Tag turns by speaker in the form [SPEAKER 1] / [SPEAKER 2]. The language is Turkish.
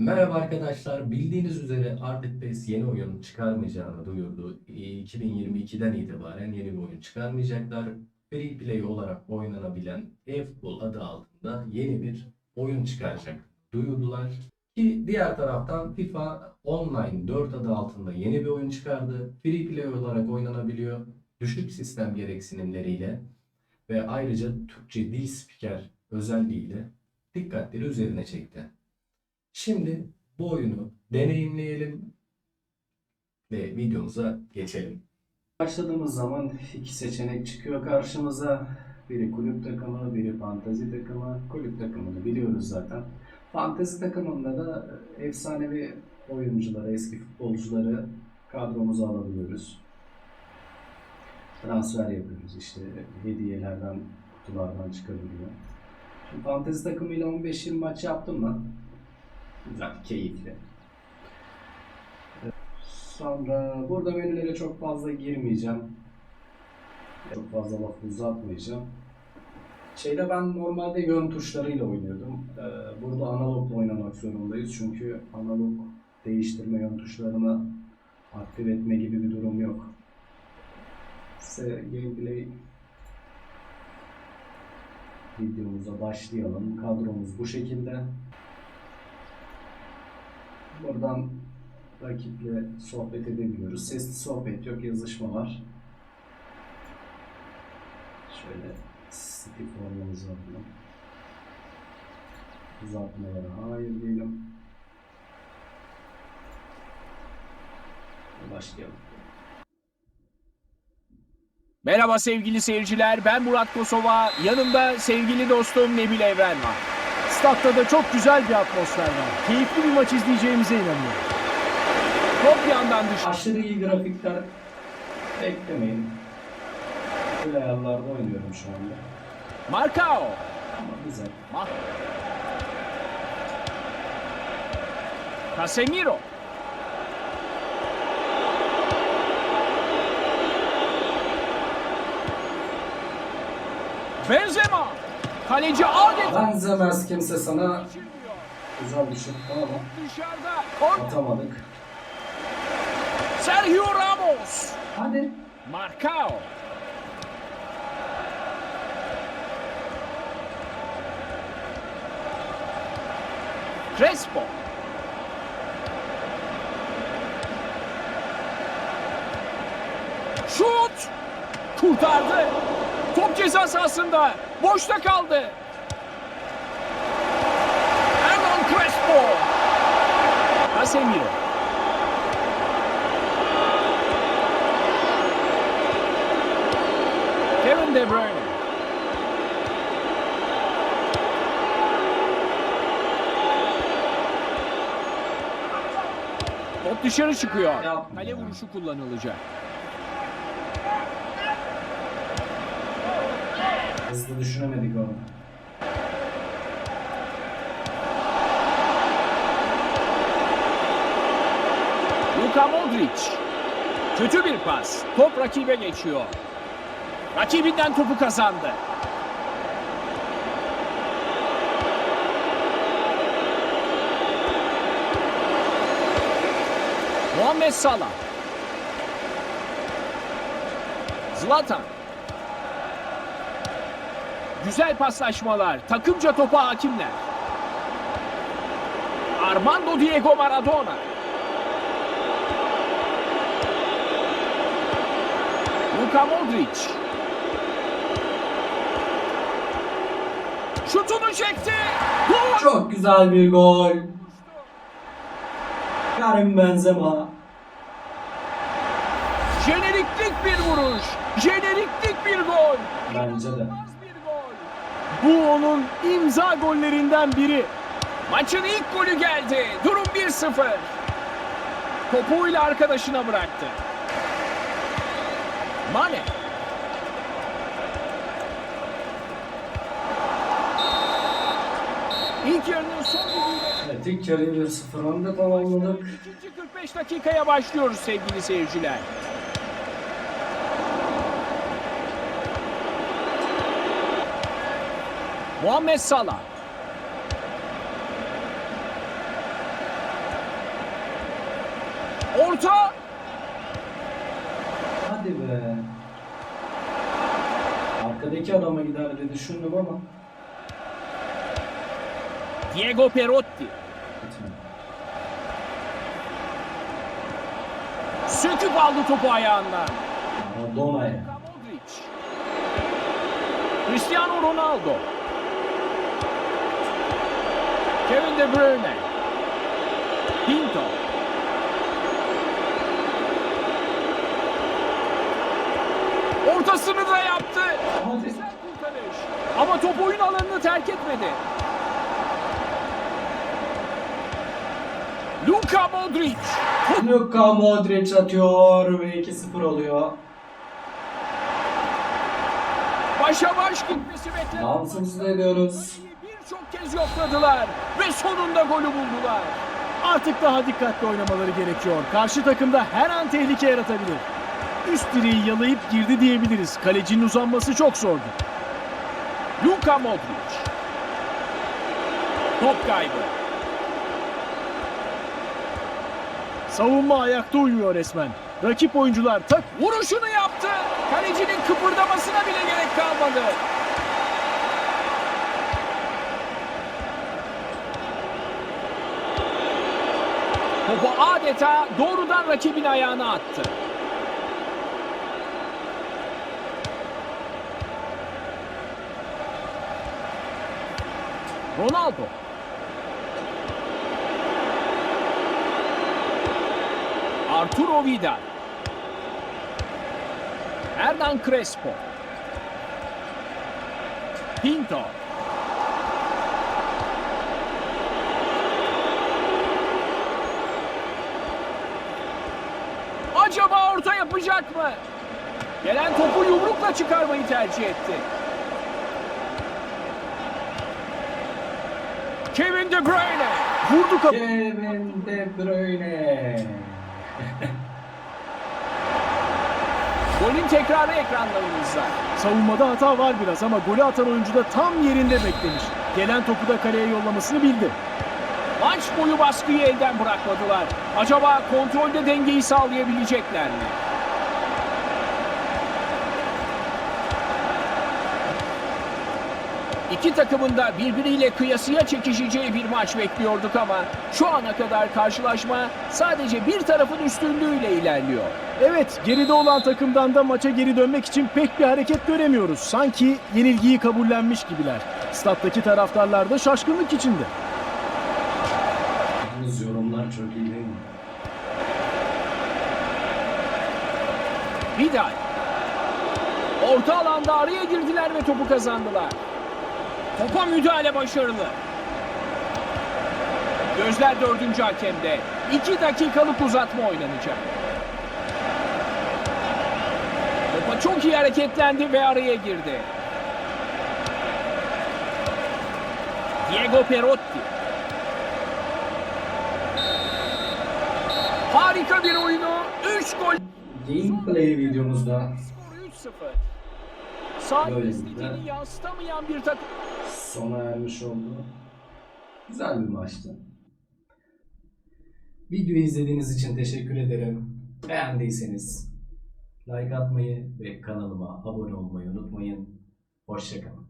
[SPEAKER 1] Merhaba arkadaşlar. Bildiğiniz üzere Arbit Base yeni oyun çıkarmayacağını duyurdu. 2022'den itibaren yeni bir oyun çıkarmayacaklar. Free play olarak oynanabilen eFootball adı altında yeni bir oyun çıkaracak duyurdular. Ki diğer taraftan FIFA Online 4 adı altında yeni bir oyun çıkardı. Free play olarak oynanabiliyor. Düşük sistem gereksinimleriyle ve ayrıca Türkçe dil spiker özelliğiyle dikkatleri üzerine çekti. Şimdi bu oyunu deneyimleyelim ve videomuza geçelim. Başladığımız zaman iki seçenek çıkıyor karşımıza. Biri kulüp takımı, biri fantezi takımı. Kulüp takımını biliyoruz zaten. Fantezi takımında da efsanevi oyuncuları, eski futbolcuları kadromuza alabiliyoruz. Transfer yapıyoruz işte hediyelerden, kutulardan çıkabiliyor. Şimdi fantezi takımıyla 15-20 maç yaptım mı? Güzel, keyifli. Sonra burada menülere çok fazla girmeyeceğim. Çok fazla laf uzatmayacağım. Şeyde ben normalde yön tuşlarıyla oynuyordum. Ee, Burada analogla oynamak zorundayız çünkü analog değiştirme yön tuşlarını aktif etme gibi bir durum yok. Size gameplay videomuza başlayalım. Kadromuz bu şekilde. Buradan rakiple sohbet edebiliyoruz. Sesli sohbet yok, yazışma var. Şöyle stick formamız var burada. Uzatmalara hayır diyelim. Başlayalım.
[SPEAKER 2] Merhaba sevgili seyirciler, ben Murat Kosova. Yanımda sevgili dostum Nebil Evren var.
[SPEAKER 3] Statta da çok güzel bir atmosfer var. Keyifli bir maç izleyeceğimize inanıyorum.
[SPEAKER 2] Top yandan dış.
[SPEAKER 1] Aşırı iyi grafikler beklemeyin. Bu ayarlarda oynuyorum şu anda.
[SPEAKER 2] Marcao.
[SPEAKER 1] Ama güzel.
[SPEAKER 2] Ma- Casemiro. Benzema. Kaleci adeta
[SPEAKER 1] Benzemez kimse sana güzel bir şut ama
[SPEAKER 2] dışarıda.
[SPEAKER 1] Atamadık.
[SPEAKER 2] Sergio Ramos.
[SPEAKER 1] Hadi.
[SPEAKER 2] Marcao. Crespo. Şut! Kurtardı. Top ceza sahasında. Boşta kaldı. Hernan Crespo. Casemiro. Kevin De Bruyne. Top dışarı çıkıyor. Kale vuruşu kullanılacak.
[SPEAKER 1] Hızlı düşünemedik onu.
[SPEAKER 2] Luka Modric. Kötü bir pas. Top rakibe geçiyor. Rakibinden topu kazandı. Muhammed Salah. Zlatan. Güzel paslaşmalar. Takımca topa hakimler. Armando Diego Maradona. Luka Modric. Şutunu çekti. Gol!
[SPEAKER 1] Çok güzel bir gol. Karim Benzema.
[SPEAKER 2] Jeneriklik bir vuruş. Jeneriklik bir gol.
[SPEAKER 1] Bence de.
[SPEAKER 3] Bu onun imza gollerinden biri.
[SPEAKER 2] Maçın ilk golü geldi. Durum 1-0. Topuyla arkadaşına bıraktı. Mane. İlk yarının son
[SPEAKER 1] Evet ilk yarıyı 1-0 önde tamamladık.
[SPEAKER 2] ikinci 45 dakikaya başlıyoruz sevgili seyirciler. Muhammed Salah. orta.
[SPEAKER 3] Hadi be. Arkadaki adama gider diye düşündüm ama.
[SPEAKER 2] Diego Perotti. Söküp aldı topu ayağından.
[SPEAKER 3] Maradona'ya.
[SPEAKER 2] Cristiano Ronaldo. Kevin De Bruyne. Pinto. Ortasını da yaptı.
[SPEAKER 3] Hadi.
[SPEAKER 2] Güzel kurtarış. Ama top oyun alanını terk etmedi. Luka Modric.
[SPEAKER 3] Luka Modric atıyor ve 2-0 oluyor.
[SPEAKER 2] Başa baş gitmesi.
[SPEAKER 3] Dansımızı da ediyoruz.
[SPEAKER 2] Birçok kez yokladılar ve sonunda golü buldular.
[SPEAKER 4] Artık daha dikkatli oynamaları gerekiyor. Karşı takımda her an tehlike yaratabilir. Üst direği yalayıp girdi diyebiliriz. Kalecinin uzanması çok zordu.
[SPEAKER 2] Luka Modric. Top kaybı.
[SPEAKER 4] Savunma ayakta uyuyor resmen. Rakip oyuncular tak
[SPEAKER 2] Vuruşunu yaptı. Kalecinin kıpırdamasına bile gerek kalmadı. Topu adeta doğrudan rakibin ayağına attı. Ronaldo. Arturo Vidal. Hernan Crespo. Pinto. Acaba orta yapacak mı? Gelen topu yumrukla çıkarmayı tercih etti. Kevin De Bruyne.
[SPEAKER 4] vurdu kapı.
[SPEAKER 3] Kevin De Bruyne.
[SPEAKER 2] Golün tekrarı ekranlarımızda.
[SPEAKER 4] Savunmada hata var biraz ama golü atan oyuncu da tam yerinde beklemiş. Gelen topu da kaleye yollamasını bildi.
[SPEAKER 2] Maç boyu baskıyı elden bırakmadılar. Acaba kontrolde dengeyi sağlayabilecekler mi? İki takımın da birbiriyle kıyasıya çekişeceği bir maç bekliyorduk ama şu ana kadar karşılaşma sadece bir tarafın üstünlüğüyle ilerliyor.
[SPEAKER 4] Evet, geride olan takımdan da maça geri dönmek için pek bir hareket göremiyoruz. Sanki yenilgiyi kabullenmiş gibiler. Stat'taki taraftarlar da şaşkınlık içinde.
[SPEAKER 3] Yalnız yorumlar çok iyi değil mi?
[SPEAKER 2] Vidal. Orta alanda araya girdiler ve topu kazandılar. Topa müdahale başarılı. Gözler dördüncü hakemde. İki dakikalık uzatma oynanacak. Topa çok iyi hareketlendi ve araya girdi. Diego Perotti. Harika bir oyunu. 3 gol.
[SPEAKER 3] Gameplay videomuzda
[SPEAKER 2] Skoru 3-0. Sahip istediğini yansıtamayan bir takım.
[SPEAKER 3] sona ermiş oldu. Güzel bir maçtı.
[SPEAKER 1] Videoyu izlediğiniz için teşekkür ederim. Beğendiyseniz like atmayı ve kanalıma abone olmayı unutmayın. Hoşçakalın.